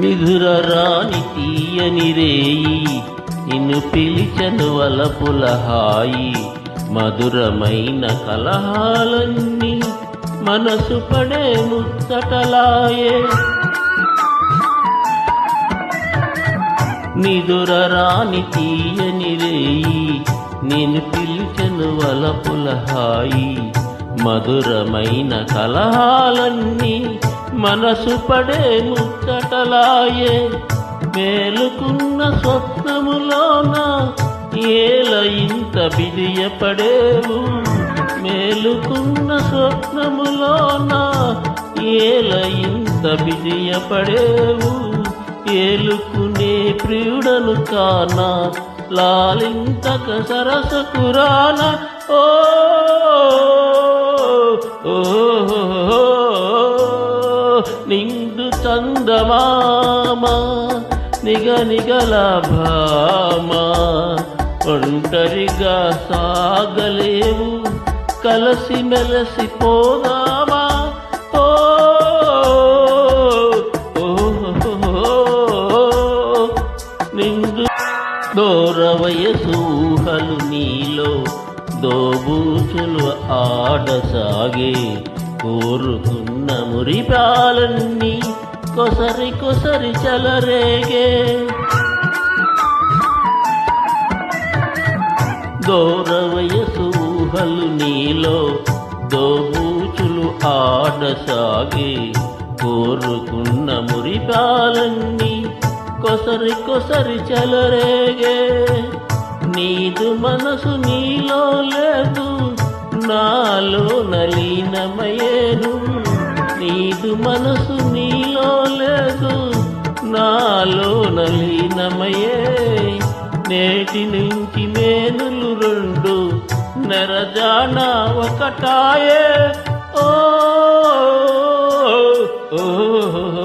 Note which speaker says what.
Speaker 1: నిధుర రాణి తీయని రేయి నిన్ను పిలిచను వలపుల హాయి. మధురమైన కలహాలన్నీ మనసు పడే ముచ్చటలాయే. నిదుర రాణి తీయని రేయి నేను పిలిచను వలపుల హాయి. మధురమైన కలహాలన్నీ మనసు పడే ముచ్చటలాయే. మేలుకున్న స్వప్నములోన ఏల ఇంత బిదియపడేవు మేలుకున్న స్వప్నములోన ఏల ఇంత బిదియపడేవు ఏలుకునే ప్రియుడను కానా లాలింతక సరసకురాన ఓ, నిండు చందమామ నిగ నిగల భామ ఒంటరిగా సాగలేవు కలసి మెలసి పోదామా? ఓ నిండు దూర వయసూహలు నీలో దోబూచులు ఆడసాగే. కోరుకున్న మురిపాలన్నీ కొసరి కొసరి చలరేగే. గౌరవయసు ఊహలు నీలో దోబూచులు ఆడసాగే. కోరుకున్న మురిపాలన్నీ కొసరి కొసరి చలరేగే. నీదు మనసు నీలో లేదు నాలో నలీనమయేను నీదు మనసు నీలో లేదు నాలో నలీనమయే నేటి నుంచి మేనులు రెండు నెరజాన ఒకటాయే.